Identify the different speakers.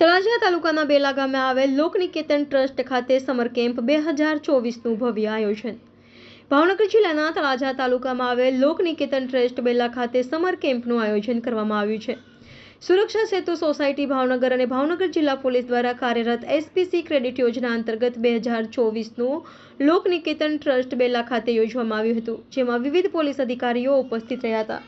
Speaker 1: તળાજા તાલુકાના બેલા ગામે આવેલ લોકનિકેતન ટ્રસ્ટ ખાતે સમર કેમ્પ બે હજાર ચોવીસનું ભવ્ય આયોજન. ભાવનગર જિલ્લાના તળાજા તાલુકામાં આવેલ લોકનિકેતન ટ્રસ્ટ બેલા ખાતે સમર કેમ્પનું આયોજન કરવામાં આવ્યું છે. સુરક્ષા સેતુ સોસાયટી ભાવનગર અને ભાવનગર જિલ્લા પોલીસ દ્વારા કાર્યરત એસપીસી ક્રેડિટ યોજના અંતર્ગત બે હજાર ચોવીસનું લોકનિકેતન ટ્રસ્ટ બેલા ખાતે યોજવામાં આવ્યું હતું, જેમાં વિવિધ પોલીસ અધિકારીઓ ઉપસ્થિત રહ્યા હતા.